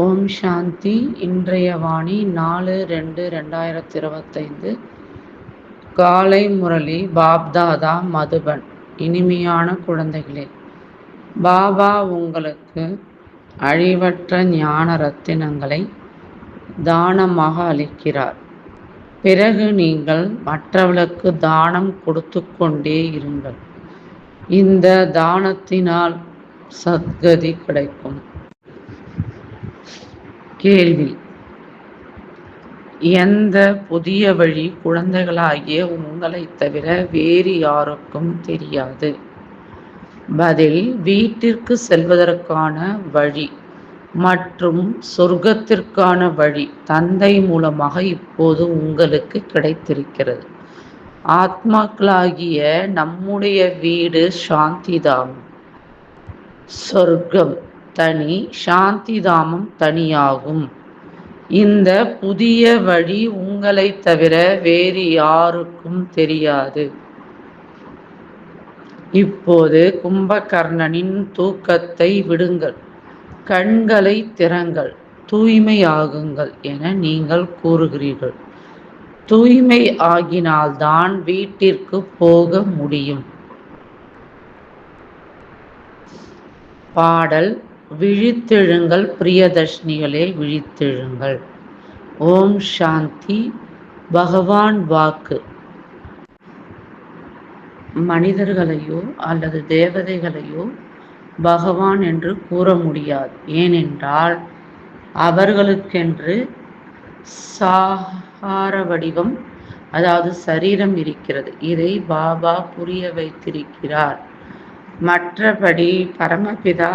ஓம் சாந்தி. இன்றைய வாணி நாலு ரெண்டு ரெண்டாயிரத்தி இருபத்தைந்து காலை முரளி பாப்தாதா மதுபன் இனிமையான குழந்தைகளே. பாபா உங்களுக்கு அழிவற்ற ஞான ரத்தினங்களை தானமாக அளிக்கிறார். பிறகு நீங்கள் மற்றவர்களுக்கு தானம் கொடுத்து கொண்டே இருங்கள். இந்த தானத்தினால் சத்கதி கிடைக்கும். கேள்வி. எந்த புதிய வழி குழந்தைகளாகிய உங்களைத் தவிர வேறு யாருக்கும் தெரியாது. பதில் வீட்டிற்கு செல்வதற்கான வழி மற்றும் சொர்க்கத்திற்கான வழி தந்தை மூலமாக இப்போது உங்களுக்கு கிடைத்திருக்கிறது. ஆத்மாக்களாகிய நம்முடைய வீடு சாந்திதாம். சொர்க்கம். தனி சாந்திதாமம் தனியாகும். இந்த புதிய வழி உங்களை தவிர வேறு யாருக்கும் தெரியாது. இப்போது கும்பகர்ணனின் தூக்கத்தை விடுங்கள். கண்களை திறங்கள். தூய்மையாகுங்கள் என நீங்கள் கூறுகிறீர்கள். தூய்மை ஆகினால்தான் வீட்டிற்கு போக முடியும். பாடல் விழித்தெழுங்கள் பிரியதர்ஷினிகளே விழித்தெழுங்கள். ஓம் சாந்தி. பகவான் வாக்கு. மனிதர்களையோ அல்லது தேவதைகளையோ பகவான் என்று கூற முடியாது. ஏனென்றால் அவர்களுக்கென்று சாகார வடிவம் அதாவது சரீரம் இருக்கிறது. இதை பாபா புரிய வைத்திருக்கிறார். மற்றபடி பரமபிதா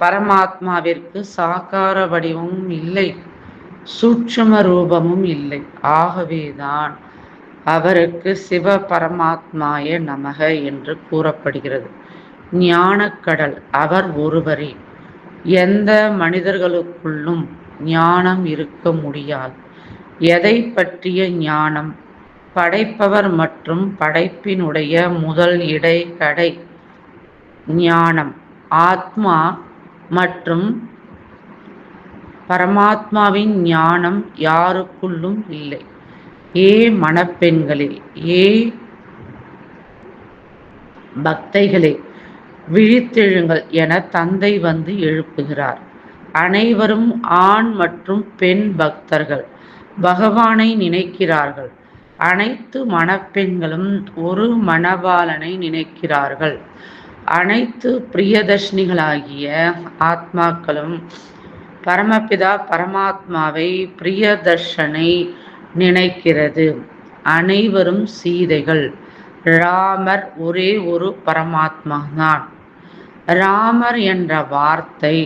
பரமாத்மாவிற்கு சாக்கார வடிவமும் இல்லை சூட்சும ரூபமும் இல்லை. ஆகவேதான் அவருக்கு சிவ பரமாத்மாய நமக என்று கூறப்படுகிறது. ஞானக்கடல் அவர் ஒருவரே. எந்த மனிதர்களுக்குள்ளும் ஞானம் இருக்க முடியாது. எதை பற்றிய ஞானம்? படைப்பவர் மற்றும் படைப்பினுடைய முதல் இடை கடை ஞானம். ஆத்மா மற்றும் பரமாத்மாவின் ஞானம் யாருக்குள்ளும் இல்லை. ஏ மணப்பெண்களே ஏ பக்தைகளே விழித்தெழுங்கள் என தந்தை வந்து எழுப்புகிறார். அனைவரும் ஆண் மற்றும் பெண் பக்தர்கள். பகவானை நினைக்கிறார்கள். அனைத்து மணப்பெண்களும் ஒரு மணவாளனை நினைக்கிறார்கள். அனைத்து பிரியதர்ஷினிகளாகிய ஆத்மாக்களும் பரமபிதா பரமாத்மாவை பிரியதர்ஷனை நினைக்கிறது. அனைவரும் சீதைகள். ராமர் ஒரே ஒரு பரமாத்மா தான் ராமர் என்ற வார்த்தை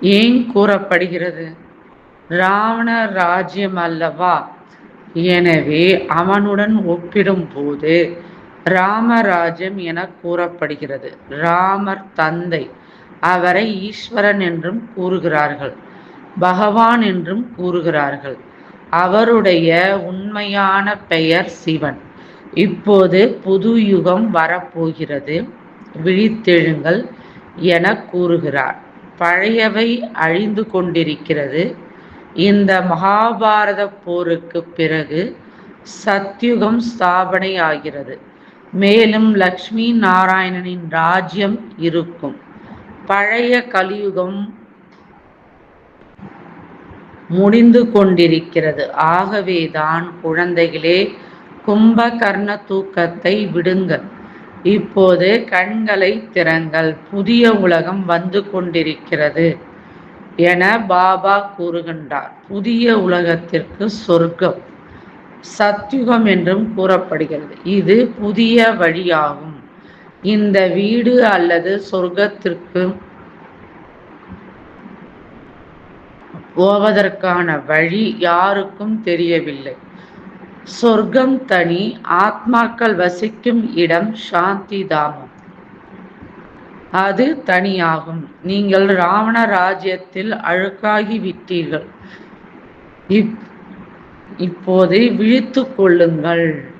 ஏன் கூறப்படுகிறது? ராவண ராஜ்யம் அல்லவா? எனவே அவனுடன் ஒப்பிடும்போது ராமராஜ்யம் என கூறப்படுகிறது. ராமர் தந்தை அவரை ஈஸ்வரன் என்றும் கூறுகிறார்கள் பகவான் என்றும் கூறுகிறார்கள். அவருடைய உண்மையான பெயர் சிவன். இப்போது புது யுகம் வரப்போகிறது விழித்தெழுங்கள் என கூறுகிறார். பழையவை அழிந்து கொண்டிருக்கிறது. இந்த மகாபாரத போருக்கு பிறகு சத்யுகம் ஸ்தாபனை ஆகிறது மேலும் லக்ஷ்மி நாராயணனின் ராஜ்யம் இருக்கும். பழைய கலியுகம் முடிந்து கொண்டிருக்கிறது. ஆகவேதான் குழந்தைகளே கும்பகர்ண தூக்கத்தை விடுங்கள். இப்போது கண்களை திறங்கள். புதிய உலகம் வந்து கொண்டிருக்கிறது என பாபா கூறுகின்றார். புதிய உலகத்திற்கு சொர்க்கம். சத்யுகம் என்றும் கூறப்படுகிறது. இது புதிய வழியாகும். இந்த வீடு அல்லது சொர்க்கத்திற்கு போவதற்கான வழி யாருக்கும் தெரியவில்லை. சொர்க்கம் தனி ஆத்மாக்கள் வசிக்கும் இடம் சாந்தி தாமம் அது தனியாகும். நீங்கள் ராவண ராஜ்யத்தில் அழுக்காகி விட்டீர்கள் இப் இப்போது விழித்து கொள்ளுங்கள்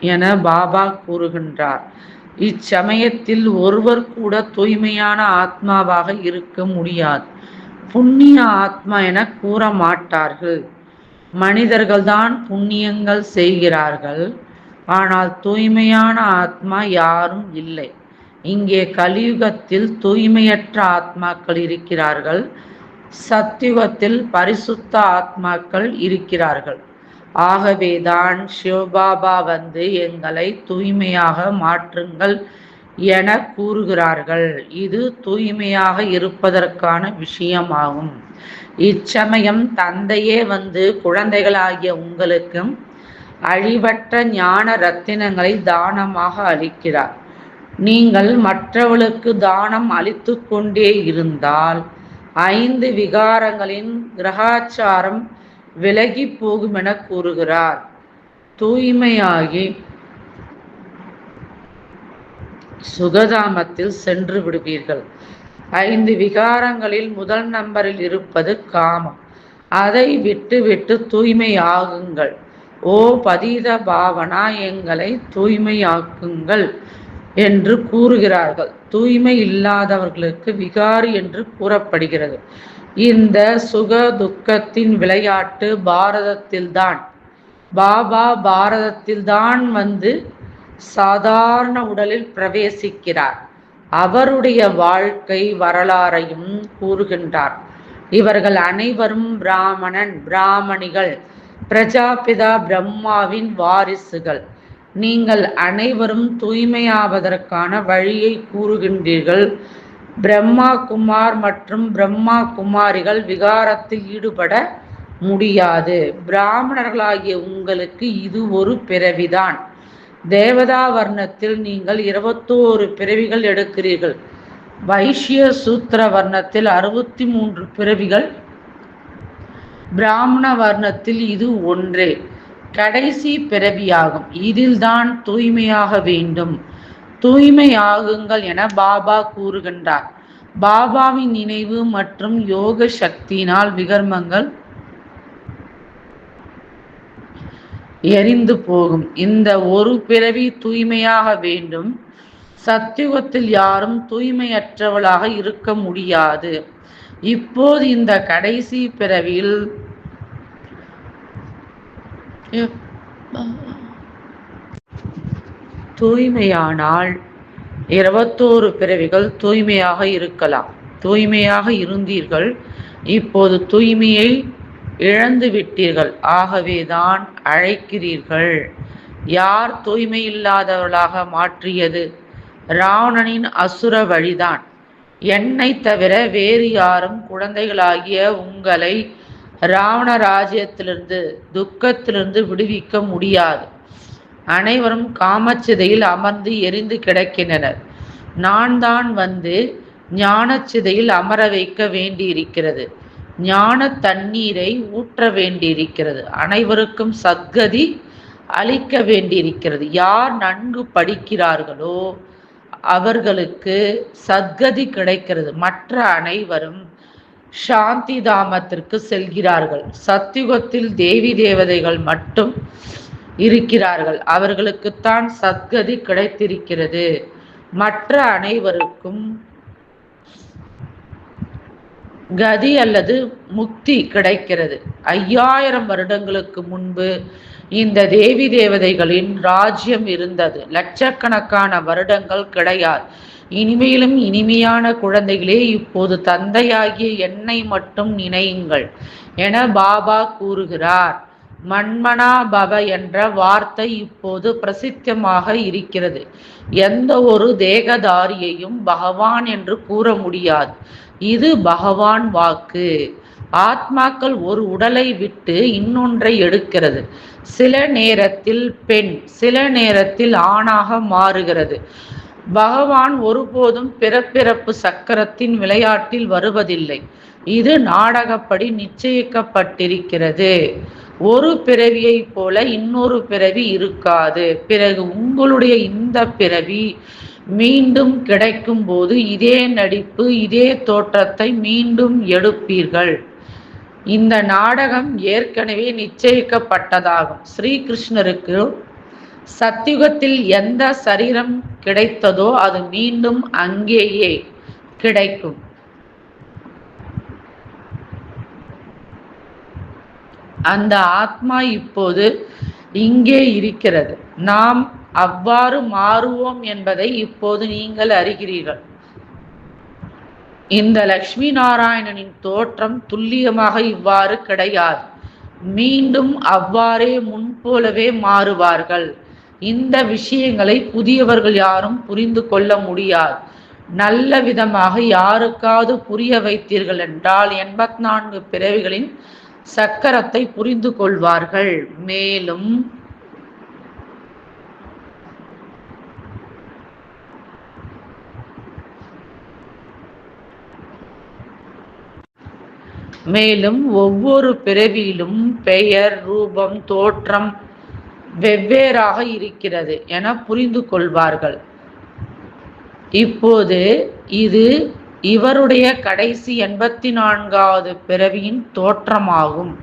என பாபா கூறுகின்றார். இச்சமயத்தில் ஒருவர் கூட தூய்மையான ஆத்மாவாக இருக்க முடியாது. புண்ணிய ஆத்மா என கூற மாட்டார்கள். மனிதர்கள்தான் புண்ணியங்கள் செய்கிறார்கள். ஆனால் தூய்மையான ஆத்மா யாரும் இல்லை. இங்கே கலியுகத்தில் தூய்மையற்ற ஆத்மாக்கள் இருக்கிறார்கள். சத்தியுகத்தில் பரிசுத்த ஆத்மாக்கள் இருக்கிறார்கள். ஆகவேதான் சிவபாபா வந்து எங்களை தூய்மையாக மாற்றுங்கள் என கூறுகிறார்கள். இது தூய்மையாக இருப்பதற்கான விஷயமாகும். இச்சமயம் தந்தையே வந்து குழந்தைகளாகிய உங்களுக்கும் அழிவற்ற ஞான ரத்தினங்களை தானமாக அளிக்கிறார். நீங்கள் மற்றவர்களுக்கு தானம் அளித்து கொண்டே இருந்தால் ஐந்து விகாரங்களின் கிரகாச்சாரம் விலகி போகும் என கூறுகிறார். தூய்மையாகி சுகதாமத்தில் சென்று விடுவீர்கள். ஐந்து விகாரங்களில் முதல் நம்பரில் இருப்பது காமம். அதை விட்டு விட்டு தூய்மையாகுங்கள். ஓ பதீத பாவனா எங்களை தூய்மையாக்குங்கள். என்று கூறுகிறார்கள். தூய்மை இல்லாதவர்களுக்கு விகாரி என்று கூறப்படுகிறது. இந்த சுக துக்கத்தின் விளையாட்டு பாரதத்தில்தான். பாபா பாரதத்தில்தான் வந்து சாதாரண உடலில் பிரவேசிக்கிறார். அவருடைய வாழ்க்கை வரலாறையும் கூறுகின்றார். இவர்கள் அனைவரும் பிராமணன் பிராமணிகள் பிரஜாபிதா பிரம்மாவின் வாரிசுகள். நீங்கள் அனைவரும் தூய்மையாவதற்கான வழியை கூறுகின்றீர்கள். பிரம்மா குமார் மற்றும் பிரம்மா குமாரிகள் விகாரத்தில் ஈடுபட முடியாது. பிராமணர்களாகிய உங்களுக்கு இது ஒரு பிறவிதான். தேவதா வர்ணத்தில் நீங்கள் இருபத்தோரு பிறவிகள் எடுக்கிறீர்கள். வைஷ்ய சூத்திர வர்ணத்தில் அறுபத்தி மூன்று பிறவிகள். பிராமண வர்ணத்தில் இது ஒன்றே. கடைசி பிறவியாகும். இதில்தான் தூய்மையாக வேண்டும். தூய்மையாகுங்கள் என பாபா கூறுகின்றார். பாபாவின் நினைவு மற்றும் யோக சக்தியினால் விகர்மங்கள் எரிந்து போகும். இந்த ஒரு பிறவி தூய்மையாக வேண்டும். சத்தியுகத்தில் யாரும் தூய்மையற்றவளாக இருக்க முடியாது. இப்போது இந்த கடைசி பிறவியில் தூய்மையானால் இருபத்தோரு பிறவிகள் தூய்மையாக இருக்கலாம். தூய்மையாக இருந்தீர்கள் இப்போது தூய்மையை இழந்து விட்டீர்கள். ஆகவேதான் அழைக்கிறீர்கள். யார் தூய்மை இல்லாதவர்களாக மாற்றியது? ராவணனின் அசுர வழிதான். என்னை தவிர வேறு யாரும் குழந்தைகளாகிய உங்களை ராவண ராஜ்யத்திலிருந்து துக்கத்திலிருந்து விடுவிக்க முடியாது. அனைவரும் காமச்சிதையில் அமர்ந்து எரிந்து கிடக்கின்றனர். நான் தான் வந்து ஞானச்சிதையில் அமர வைக்க வேண்டியிருக்கிறது. ஞான தண்ணீரை ஊற்ற வேண்டியிருக்கிறது. அனைவருக்கும் சத்கதி அளிக்க வேண்டியிருக்கிறது. யார் நன்கு படிக்கிறார்களோ அவர்களுக்கு சத்கதி கிடைக்கிறது. மற்ற அனைவரும் சாந்தி தாமத்திற்கு செல்கிறார்கள். சத்தியுகத்தில் தேவி தேவதைகள் மட்டும் இருக்கிறார்கள். அவர்களுக்குத்தான் சத்கதி கிடைத்திருக்கிறது. மற்ற அனைவருக்கும் கதி அல்லது முக்தி கிடைக்கிறது. ஐயாயிரம் வருடங்களுக்கு முன்பு இந்த தேவி தேவதைகளின் ராஜ்யம் இருந்தது. லட்சக்கணக்கான வருடங்கள் கிடையாது. இனிமையிலும் இனிமையான குழந்தைகளே இப்போது தந்தையாகிய என்னை மட்டும் நினையுங்கள் என பாபா கூறுகிறார். மண்மனா பவ என்ற வார்த்தை இப்போது பிரசித்தமாக இருக்கிறது. எந்த ஒரு தேகதாரியையும் பகவான் என்று கூற முடியாது. இது பகவான் வாக்கு. ஆத்மாக்கள் ஒரு உடலை விட்டு இன்னொன்றை எடுக்கிறது. சில நேரத்தில் பெண் சில நேரத்தில் ஆணாக மாறுகிறது. பகவான் ஒருபோதும் பிறப்பிறப்பு சக்கரத்தின் விளையாட்டில் வருவதில்லை. இது நாடகப்படி நிச்சயிக்கப்பட்டிருக்கிறது. ஒரு பிறவியை போல இன்னொரு பிறவி இருக்காது. பிறகு உங்களுடைய இந்த பிறவி மீண்டும் கிடைக்கும் போது இதே நடிப்பு இதே தோற்றத்தை மீண்டும் எடுப்பீர்கள். இந்த நாடகம் ஏற்கனவே நிச்சயிக்கப்பட்டதாகும். ஸ்ரீகிருஷ்ணருக்கு சத்தியுகத்தில் எந்த சரீரம் கிடைத்ததோ அது மீண்டும் அங்கேயே கிடைக்கும். அந்த ஆத்மா இப்போது இங்கே இருக்கிறது. நாம் அவ்வாறு மாறுவோம் என்பதை இப்போது நீங்கள் அறிகிறீர்கள். இந்த லக்ஷ்மி நாராயணனின் தோற்றம் துல்லியமாக இவ்வாறு கிடையாது. மீண்டும் அவ்வாறே முன்போலவே மாறுவார்கள். இந்த விஷயங்களை புதியவர்கள் யாரும் புரிந்து கொள்ள முடியாது. நல்ல விதமாக யாருக்காவது புரிய வைத்தீர்கள் என்றால் எண்பத்தி நான்கு பிறவிகளின் சக்கரத்தை புரிந்து கொள்வார்கள். மேலும் மேலும் ஒவ்வொரு பிறவியிலும் பெயர் ரூபம் தோற்றம் வெவ்வேறாக இருக்கிறது என புரிந்து கொள்வார்கள். இப்போது இது இவருடைய கடைசி எண்பத்தி நான்காவது பிறவியின் தோற்றமாகும்.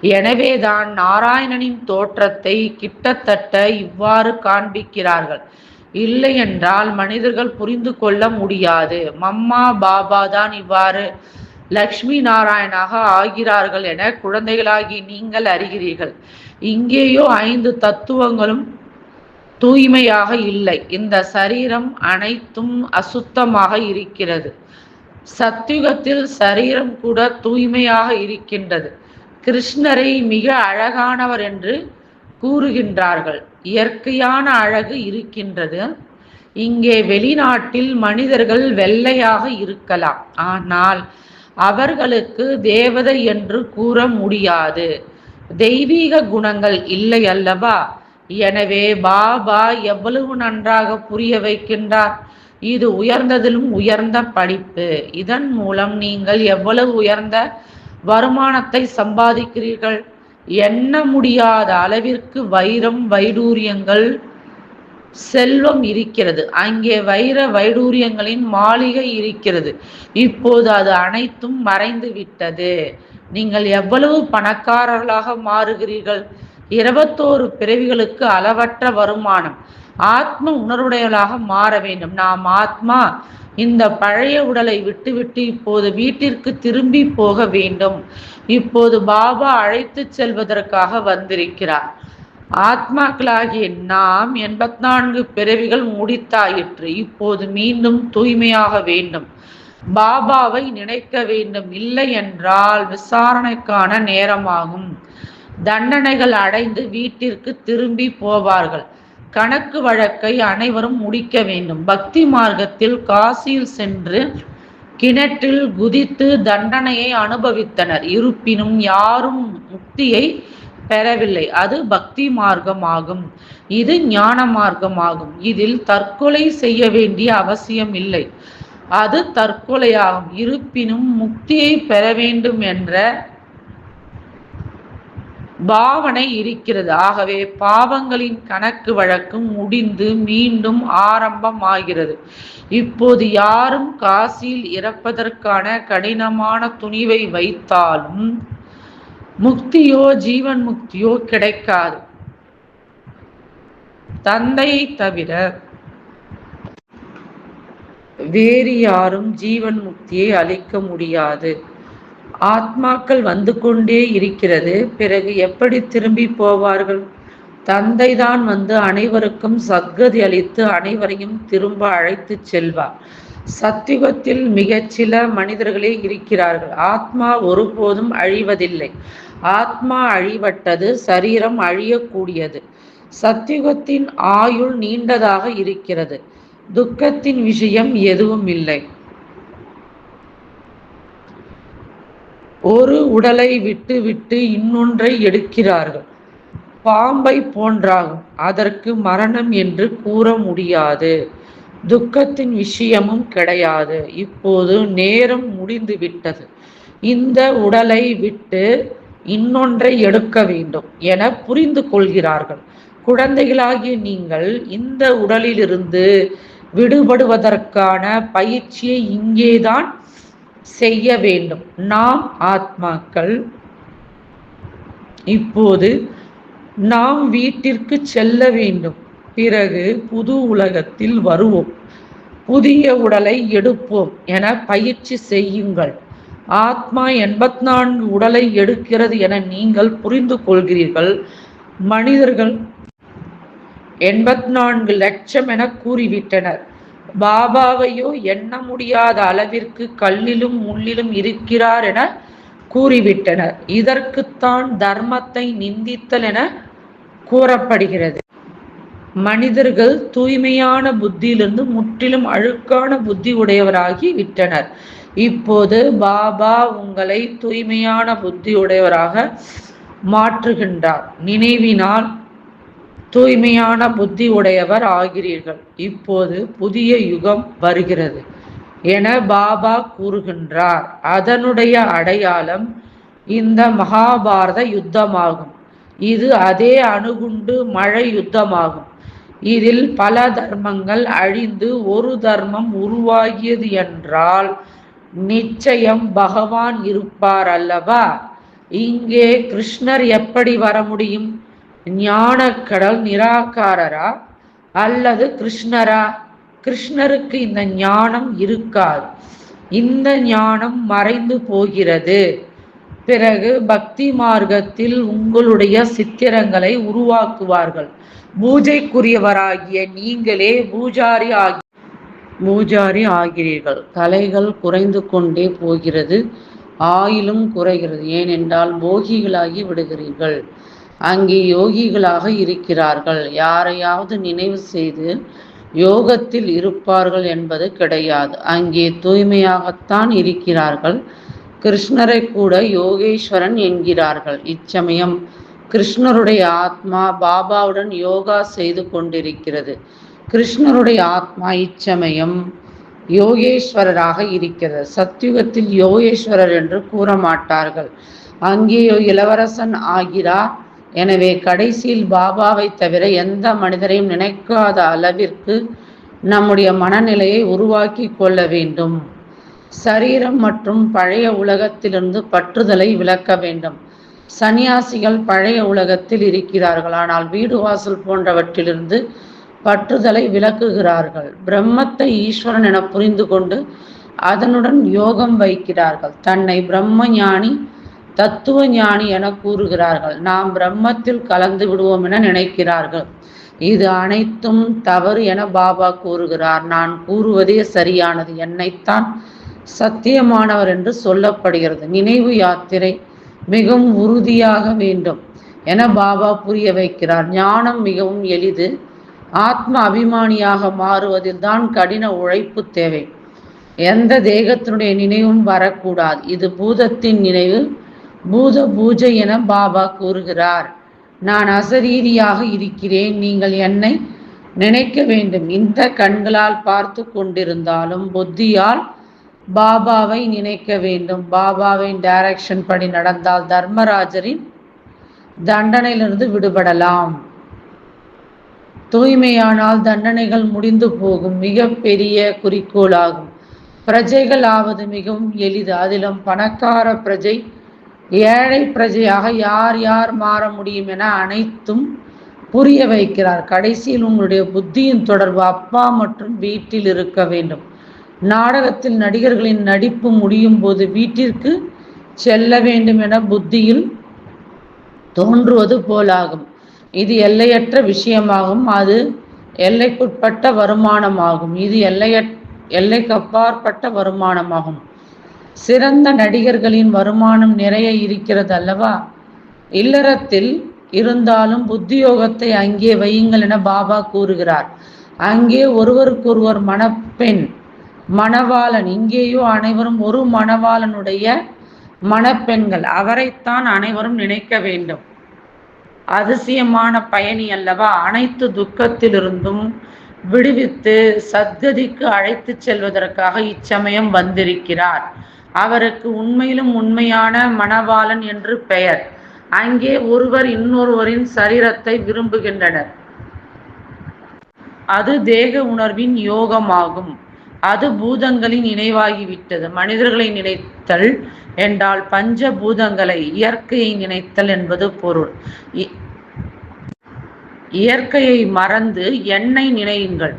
எனவேதான் நாராயணனின் தோற்றத்தை கிட்டத்தட்ட இவ்வாறு காண்பிக்கிறார்கள். இல்லை என்றால் மனிதர்கள் புரிந்து கொள்ள முடியாது. மம்மா பாபா தான் இவ்வாறு லக்ஷ்மி நாராயணாக ஆகிறார்கள் என குழந்தைகளாகி நீங்கள் அறிகிறீர்கள். இங்கேயோ ஐந்து தத்துவங்களும் தூய்மையாக இல்லை. இந்த சரீரம் அனைத்தும் அசுத்தமாக இருக்கிறது. சத்யுகத்தில் சரீரம் கூட தூய்மையாக இருக்கின்றது. கிருஷ்ணரை மிக அழகானவர் என்று கூறுகின்றார்கள். இயற்கையான அழகு இருக்கின்றது. இங்கே வெளிநாட்டில் மனிதர்கள் வெள்ளையாக இருக்கலாம். ஆனால் அவர்களுக்கு தேவதை என்று கூற முடியாது. தெய்வீக குணங்கள் இல்லை அல்லவா? எனவே பாபா எவ்வளவு நன்றாக புரிய வைக்கின்றார்? இது உயர்ந்ததிலும் உயர்ந்த படிப்பு. இதன் மூலம் நீங்கள் எவ்வளவு உயர்ந்த வருமானத்தை சம்பாதிக்கிறீர்கள்? எண்ண முடியாத அளவிற்கு வைரம் வைடூரியங்கள் செல்வம் இருக்கிறது. அங்கே வைர வைடூரியங்களின் மாளிகை இருக்கிறது. இப்போது அது அனைத்தும் மறைந்து விட்டது. நீங்கள் எவ்வளவு பணக்காரர்களாக மாறுகிறீர்கள்? இருபத்தோரு பிறவிகளுக்கு அளவற்ற வருமானம். ஆத்ம உணர்வுடையவளாக மாற வேண்டும். நாம் ஆத்மா இந்த பழைய உடலை விட்டுவிட்டு இப்போது வீட்டிற்கு திரும்பி போக வேண்டும். இப்போது பாபா அழைத்து செல்வதற்காக வந்திருக்கிறார். ஆத்மாக்களாகிய நாம் எண்பத்தி நான்கு பிறவிகள் முடித்தாயிற்று இப்போது மீண்டும் தூய்மையாக வேண்டும். பாபாவை நினைக்க வேண்டும். இல்லை என்றால் விசாரணைக்கான நேரமாகும். தண்டனைகள் அடைந்து வீட்டிற்கு திரும்பி போவார்கள். கணக்கு வழக்கை அனைவரும் முடிக்க வேண்டும். பக்தி மார்க்கத்தில் காசியில் சென்று கிணற்றில் குதித்து தண்டனையை அனுபவித்தனர். இருப்பினும் யாரும் முக்தியை பெறவில்லை. அது பக்தி மார்க்கமாகும். இது ஞான மார்க்கமாகும். இதில் தற்கொலை செய்ய வேண்டிய அவசியம் இல்லை. அது தற்கொலையாகும். இருப்பினும் முக்தியை பெற வேண்டும் என்ற பாவனை இருக்கிறது. ஆகவே பாவங்களின் கணக்கு வழக்கம் முடிந்து மீண்டும் ஆரம்பமாகிறது. இப்போது யாரும் காசியில் இறப்பதற்கான கடினமான துணிவை வைத்தாலும் முக்தியோ ஜீவன் முக்தியோ கிடைக்காது. தந்தையை தவிர வேறு யாரும் ஜீவன் முக்தியை அளிக்க முடியாது. ஆத்மாக்கள் வந்து கொண்டே இருக்கிறது. பிறகு எப்படி திரும்பி போவார்கள்? தந்தை தான் வந்து அனைவருக்கும் சத்கதி அளித்து அனைவரையும் திரும்ப அழைத்து செல்வார். சத்தியுகத்தில் மிகச்சில மனிதர்களே இருக்கிறார்கள். ஆத்மா ஒருபோதும் அழிவதில்லை. ஆத்மா அழிவட்டது சரீரம் அழியக்கூடியது. சத்தியுகத்தின் ஆயுள் நீண்டதாக இருக்கிறது. துக்கத்தின் விஷயம் எதுவும் இல்லை ஒரு உடலை விட்டு விட்டு இன்னொன்றை எடுக்கிறார்கள். பாம்பை போன்றாகும். அதற்கு மரணம் என்று கூற முடியாது. துக்கத்தின் விஷயமும் கிடையாது. இப்போது நேரம் முடிந்து விட்டது இந்த உடலை விட்டு இன்னொன்றை எடுக்க வேண்டும் என புரிந்து கொள்கிறார்கள். குழந்தைகளாகிய நீங்கள் இந்த உடலிலிருந்து விடுபடுவதற்கான பயிற்சியை இங்கேதான் செய்ய வேண்டும். நாம் ஆத்மாக்கள். இப்போது நாம் வீட்டிற்கு செல்ல வேண்டும். பிறகு புது உலகத்தில் வருவோம். புதிய உடலை எடுப்போம் என பயிற்சி செய்யுங்கள். ஆத்மா எண்பத்தி நான்கு உடலை எடுக்கிறது என நீங்கள் புரிந்து கொள்கிறீர்கள். மனிதர்கள் எண்பத்தி நான்கு லட்சம் என கூறிவிட்டனர். பாபாவையோ எண்ண முடியாத அளவிற்கு கல்லிலும் முள்ளிலும் இருக்கிறார் என கூறிவிட்டனர். இதற்குத்தான் தர்மத்தை நிந்தித்தல் என கூறப்படுகிறது. மனிதர்கள் தூய்மையான புத்தியிலிருந்து முற்றிலும் அழுக்கான புத்தி உடையவராகி விட்டனர். இப்போது பாபா உங்களை தூய்மையான புத்தி உடையவராக மாற்றுகின்றார். நினைவினால் தூய்மையான புத்தி உடையவர் ஆகிறீர்கள். இப்போது புதிய யுகம் வருகிறது என பாபா கூறுகின்றார். அதனுடைய அடையாளம் இந்த மகாபாரத யுத்தமாகும். இது அதே அணுகுண்டு மழை யுத்தமாகும். இதில் பல தர்மங்கள் அழிந்து ஒரு தர்மம் உருவாகியது என்றால் நிச்சயம் பகவான் இருப்பார் அல்லவா? இங்கே கிருஷ்ணர் எப்படி வர முடியும்? ஞானக்கடல் நிராகாரரா அல்லது கிருஷ்ணரா? கிருஷ்ணருக்கு இந்த ஞானம் இருக்காது. இந்த ஞானம் மறைந்து போகிறது. பிறகு பக்தி மார்க்கத்தில் உங்களுடைய சித்திரங்களை உருவாக்குவார்கள். பூஜைக்குரியவராகிய நீங்களே பூஜாரி ஆகிய பூஜாரி ஆகிறீர்கள். கலைகள் குறைந்து கொண்டே போகிறது ஆயிலும் குறைகிறது. ஏனென்றால் போகிகளாகி விடுகிறீர்கள். அங்கே யோகிகளாக இருக்கிறார்கள். யாரையாவது நினைவு செய்து யோகத்தில் இருப்பார்கள் என்பது கிடையாது. அங்கே தூய்மையாகத்தான் இருக்கிறார்கள். கிருஷ்ணரை கூட யோகேஸ்வரன் என்கிறார்கள். இச்சமயம் கிருஷ்ணருடைய ஆத்மா பாபாவுடன் யோகா செய்து கொண்டிருக்கிறது. கிருஷ்ணருடைய ஆத்மா இச்சமயம் யோகேஸ்வரராக இருக்கிறது. சத்யுகத்தில் யோகேஸ்வரர் என்று கூற மாட்டார்கள். அங்கேயோ இளவரசன் ஆகிறார். எனவே கடைசியில் பாபாவை தவிர எந்த மனிதரையும் நினைக்காத அளவிற்கு நம்முடைய மனநிலையை உருவாக்கி கொள்ள வேண்டும். சரீரம் மற்றும் பழைய உலகத்திலிருந்து பற்றுதலை விளக்க வேண்டும். சன்னியாசிகள் பழைய உலகத்தில் இருக்கிறார்கள். ஆனால் வீடு வாசல் போன்றவற்றிலிருந்து பற்றுதலை விளக்குகிறார்கள். பிரம்மத்தை ஈஸ்வரன் என புரிந்து கொண்டு அதனுடன் யோகம் வைக்கிறார்கள். தன்னை பிரம்ம ஞானி தத்துவ ஞானி என கூறுகிறார்கள். நாம் பிரம்மத்தில் கலந்து விடுவோம் என நினைக்கிறார்கள். இது அனைத்தும் தவறு என பாபா கூறுகிறார். நான் கூறுவதே சரியானது. என்னைத்தான் சத்தியமானவர் என்று சொல்லப்படுகிறது. நினைவு யாத்திரை மிகவும் உறுதியாக வேண்டும் என பாபா புரிய வைக்கிறார். ஞானம் மிகவும் எளிது. ஆத்ம அபிமானியாக மாறுவதில் தான் கடின உழைப்பு தேவை. எந்த தேகத்தினுடைய நினைவும் வரக்கூடாது. இது பூதத்தின் நினைவு. பூத பூஜை என பாபா கூறுகிறார். நான் அசரீதியாக இருக்கிறேன். நீங்கள் என்னை நினைக்க வேண்டும். இந்த கண்களால் பார்த்து கொண்டிருந்தாலும் புத்தியால் பாபாவை நினைக்க வேண்டும். பாபாவின் டைரக்ஷன் படி நடந்தால் தர்மராஜரின் தண்டனையிலிருந்து விடுபடலாம். தூய்மையானால் தண்டனைகள் முடிந்து போகும். மிக பெரிய குறிக்கோளாகும். பிரஜைகள் ஆவது மிகவும் எளிது. அதிலும் பணக்கார பிரஜை ஏழை பிரஜையாக யார் யார் மாற முடியும் என அனைத்தும் புரிய வைக்கிறார். கடைசியில் உங்களுடைய புத்தியின் தொடர்பு அப்பா மற்றும் வீட்டில் இருக்க வேண்டும். நாடகத்தில் நடிகர்களின் நடிப்பு முடியும் போது வீட்டிற்கு செல்ல வேண்டும் என புத்தியில் தோன்றுவது போலாகும். இது எல்லையற்ற விஷயமாகும். அது எல்லைக்குட்பட்ட வருமானமாகும். இது எல்லைய எல்லைக்கு அப்பாற்பட்ட வருமானமாகும். சிறந்த நடிகர்களின் வருமானம் நிறைய இருக்கிறது அல்லவா? இல்லறத்தில் இருந்தாலும் புத்தியோகத்தை அங்கே வையுங்கள் என பாபா கூறுகிறார். அங்கே ஒருவருக்கொருவர் மணப்பெண் மணவாளன் இங்கேயோ அனைவரும் ஒரு மணவாளனுடைய மணப்பெண்கள். அவரைத்தான் அனைவரும் நினைக்க வேண்டும். அதிசயமான பயணி அல்லவா? அனைத்து துக்கத்திலிருந்தும் விடுவித்து சத்கதிக்கு அழைத்து செல்வதற்காக இச்சமயம் வந்திருக்கிறார். அவருக்கு உண்மையிலும் உண்மையான மணவாளன் என்று பெயர். அங்கே ஒருவர் இன்னொருவரின் சரீரத்தை விரும்புகின்றனர். அது தேக உணர்வின் யோகமாகும். அது பூதங்களின் நினைவாகிவிட்டது. மனிதர்களை நினைத்தல் என்றால் பஞ்ச பூதங்களை இயற்கையை நினைத்தல் என்பது பொருள். இயற்கையை மறந்து என்னை நினையுங்கள்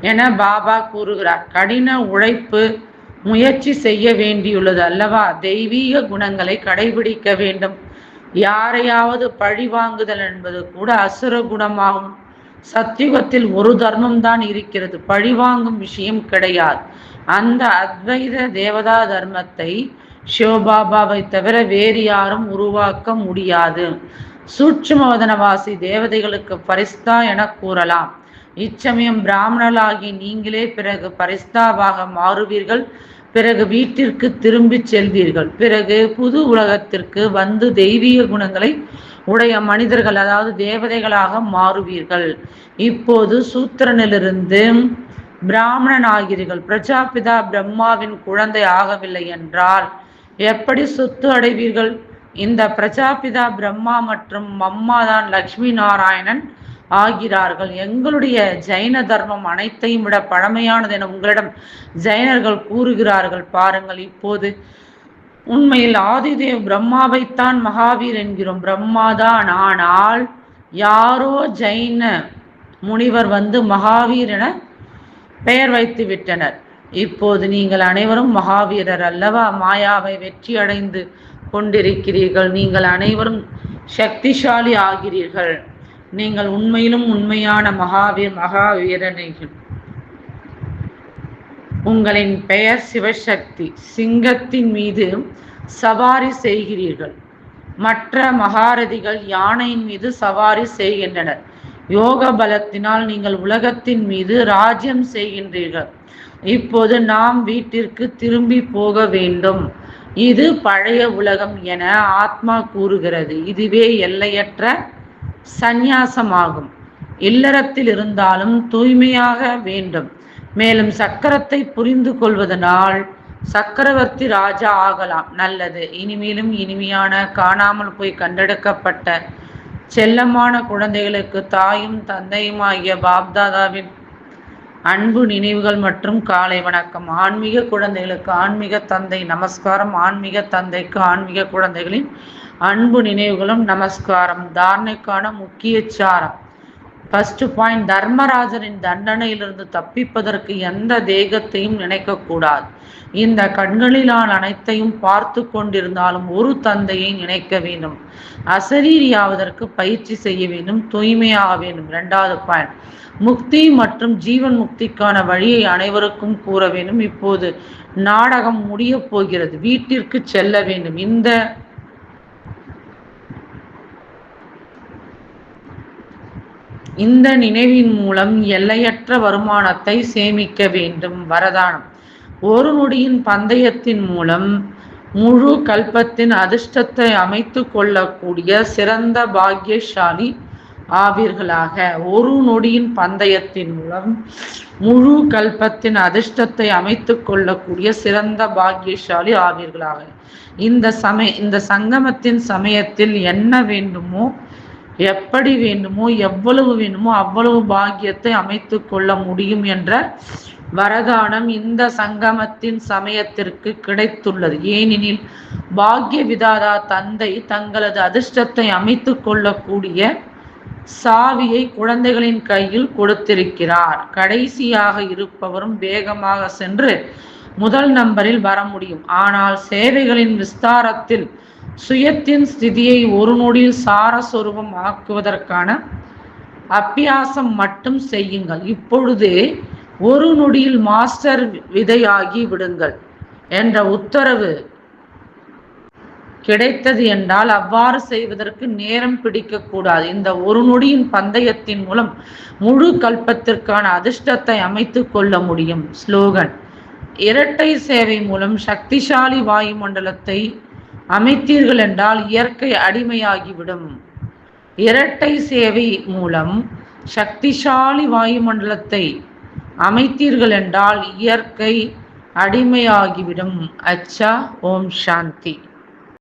என பாபா கூறுகிறார். கடின உழைப்பு முயற்சி செய்ய வேண்டியுள்ளது அல்லவா? தெய்வீக குணங்களை கடைபிடிக்க வேண்டும். யாரையாவது பழி வாங்குதல் என்பது கூட அசுர குணமாகும். சத்தியுகத்தில் ஒரு தர்மம் தான் இருக்கிறது. பழிவாங்கும் விஷயம் கிடையாது. அந்த அத்வைத தேவதா தர்மத்தை சிவபாபாவை தவிர வேறு யாரும் உருவாக்க முடியாது. சூட்சுமவதனவாசி தேவதைகளுக்கு பரிஸ்தா என கூறலாம். இச்சமயம் பிராமணர்களாகி நீங்களே பிறகு பரிஸ்தாவாக மாறுவீர்கள். பிறகு வீட்டிற்கு திரும்பி செல்வீர்கள். பிறகு புது உலகத்திற்கு வந்து தெய்வீக குணங்களை உடைய மனிதர்கள் அதாவது தேவதைகளாக மாறுவீர்கள். இப்போது சூத்திரனிலிருந்து பிராமணன் ஆகிறீர்கள் பிரஜாபிதா பிரம்மாவின் குழந்தை ஆகவில்லை என்றால் எப்படி சொத்து அடைவீர்கள்? இந்த பிரஜாபிதா பிரம்மா மற்றும் மம்மாதான் லக்ஷ்மி நாராயணன் ஆகிறார்கள். எங்களுடைய ஜைன தர்மம் அனைத்தையும் விட பழமையானது என உங்களிடம் ஜைனர்கள் கூறுகிறார்கள். பாருங்கள் இப்போது உண்மையில் ஆதிதேவ் பிரம்மாவைத்தான் மகாவீர் என்கிறோம். பிரம்மாதான். ஆனால் யாரோ ஜைன முனிவர் வந்து மகாவீர் என பெயர் வைத்து விட்டனர். இப்போது நீங்கள் அனைவரும் மகாவீரர் அல்லவா? மாயாவை வெற்றி அடைந்து கொண்டிருக்கிறீர்கள். நீங்கள் அனைவரும் சக்திசாலி ஆகிறீர்கள். நீங்கள் உண்மையிலும் உண்மையான மகாவீர் மகாவீரனைகள் உங்களின் பெயர் சிவசக்தி. சிங்கத்தின் மீது சவாரி செய்கிறீர்கள். மற்ற மகாரதிகள் யானையின் மீது சவாரி செய்கின்றனர். யோக பலத்தினால் நீங்கள் உலகத்தின் மீது ராஜ்யம் செய்கின்றீர்கள். இப்போது நாம் வீட்டிற்கு திரும்பி போக வேண்டும். இது பழைய உலகம் என ஆத்மா கூறுகிறது. இதுவே எல்லையற்ற சந்நியாசமாகும். இல்லறத்தில் இருந்தாலும் தூய்மையாக வேண்டும். மேலும் சக்கரத்தை புரிந்து கொள்வதனால் சக்கரவர்த்தி ராஜா ஆகலாம். நல்லது. இனிமேலும் இனிமையான காணாமல் போய் கண்டெடுக்கப்பட்ட செல்லமான குழந்தைகளுக்கு தாயும் தந்தையுமாகிய பாப்தாதாவின் அன்பு நினைவுகள் மற்றும் காலை வணக்கம். ஆன்மீக குழந்தைகளுக்கு ஆன்மீக தந்தை நமஸ்காரம். ஆன்மீக தந்தைக்கு ஆன்மீக குழந்தைகளின் அன்பு நினைவுகளும் நமஸ்காரம். தாரணைக்கான முக்கிய சாரம். ஃபர்ஸ்ட் பாயிண்ட் தர்மராஜரின் தண்டனையிலிருந்து தப்பிப்பதற்கு எந்த தேகத்தையும் நினைக்கக்கூடாது. இந்த கண்களிலால் அனைத்தையும் பார்த்து கொண்டிருந்தாலும் ஒரு தந்தையை நினைக்க வேண்டும். அசரீரியாவதற்கு பயிற்சி செய்ய வேண்டும் தூய்மையாக வேண்டும். இரண்டாவது பாயிண்ட் முக்தி மற்றும் ஜீவன் முக்திக்கான வழியை அனைவருக்கும் கூற வேண்டும். இப்போது நாடகம் முடிய போகிறது. வீட்டிற்கு செல்ல வேண்டும். இந்த இந்த நினைவின் மூலம் எல்லையற்ற வருமானத்தை சேமிக்க வேண்டும். வரதானம். ஒரு நொடியின் பந்தயத்தின் மூலம் முழு கல்பத்தின் அதிர்ஷ்டத்தை அமைத்து கொள்ளக்கூடிய சிறந்த பாக்கியசாலி ஆவீர்களாக. ஒரு நொடியின் பந்தயத்தின் மூலம் முழு கல்பத்தின் அதிர்ஷ்டத்தை அமைத்து கொள்ளக்கூடிய சிறந்த பாக்கியசாலி ஆவீர்களாக. இந்த சமய இந்த சங்கமத்தின் சமயத்தில் என்ன வேண்டுமோ எப்படி வேண்டுமோ எவ்வளவு வேண்டுமோ அவ்வளவு பாக்கியத்தை அமைத்து கொள்ள முடியும் என்ற வரதானம் இந்த சங்கமத்தின் சமயத்திற்கு கிடைத்துள்ளது. ஏனெனில் பாக்ய விதாதா தந்தை தங்களது அதிர்ஷ்டத்தை அமைத்து கொள்ளக்கூடிய சாவியை குழந்தைகளின் கையில் கொடுத்திருக்கிறார். கடைசியாக இருப்பவரும் வேகமாக சென்று முதல் நம்பரில் வர முடியும். ஆனால் சேவைகளின் விஸ்தாரத்தில் சுயத்தின் ஸ்திதியை ஒரு நொடியில் சாரஸ்வரூபம் ஆக்குவதற்கான அபியாசம் மட்டும் செய்யுங்கள். இப்பொழுது ஒரு நொடியில் மாஸ்டர் விதையாகி விடுங்கள் என்ற உத்தரவு கிடைத்தது என்றால் அவ்வாறு செய்வதற்கு நேரம் பிடிக்கக்கூடாது இந்த ஒரு நொடியின் பந்தயத்தின் மூலம் முழு கல்பத்திற்கான அதிர்ஷ்டத்தை அமைத்து கொள்ள முடியும். ஸ்லோகன் இரட்டை சேவை மூலம் சக்திசாலி வாயுமண்டலத்தை அமைத்தீர்கள் என்றால் இயற்கை அடிமையாகிவிடும். இரட்டை சேவை மூலம் சக்திசாலி வாயுமண்டலத்தை அமைத்தீர்கள் என்றால் இயற்கை அடிமையாகிவிடும். அச்சா ஓம் சாந்தி.